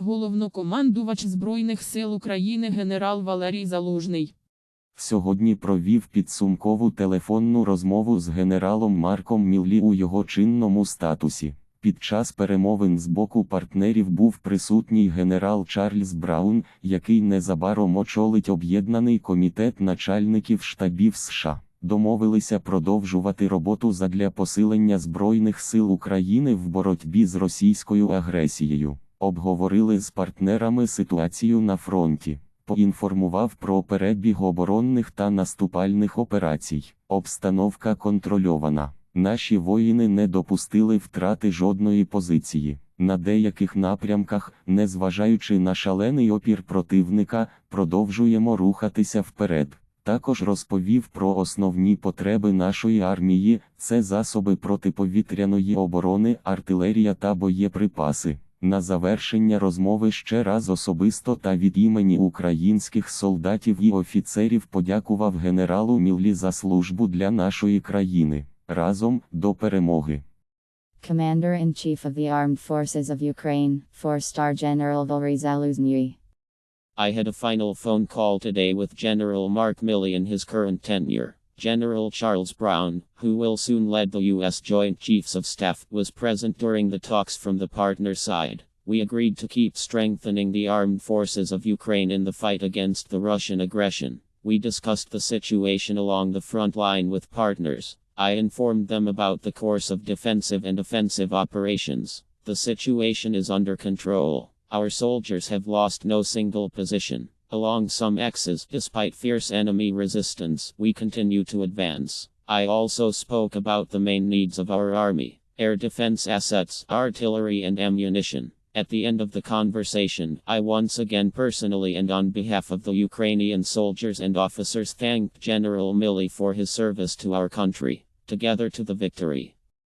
Головнокомандувач Збройних сил України генерал Валерій Залужний. Сьогодні провів підсумкову телефонну розмову з генералом Марком Міллі у його чинному статусі. Під час перемовин з боку партнерів був присутній генерал Чарльз Браун, який незабаром очолить об'єднаний комітет начальників штабів США. Домовилися продовжувати роботу задля посилення Збройних сил України в боротьбі з російською агресією. Обговорили з партнерами ситуацію на фронті. Поінформував про перебіг оборонних та наступальних операцій. Обстановка контрольована. Наші воїни не допустили втрати жодної позиції. На деяких напрямках, незважаючи на шалений опір противника, продовжуємо рухатися вперед. Також розповів про основні потреби нашої армії: це засоби протиповітряної оборони, артилерія та боєприпаси. На завершення розмови ще раз особисто та від імені українських солдатів і офіцерів подякував генералу Міллі за службу для нашої країни. Разом до перемоги. Commander-in-Chief of the Armed Forces of Ukraine, 4-star General Valery Zaluzny. I had a final phone call today with General Mark Milley in his current tenure. General Charles Brown, who will soon lead the U.S. Joint Chiefs of Staff, was present during the talks from the partner side. We agreed to keep strengthening the armed forces of Ukraine in the fight against the Russian aggression. We discussed the situation along the front line with partners. I informed them about the course of defensive and offensive operations. The situation is under control. Our soldiers have lost no single position. Along some X's, despite fierce enemy resistance, we continue to advance. I also spoke about the main needs of our army air defense assets, artillery, and ammunition. At the end of the conversation, I once again personally and on behalf of the Ukrainian soldiers and officers thanked General Milley for his service to our country. Together to the victory.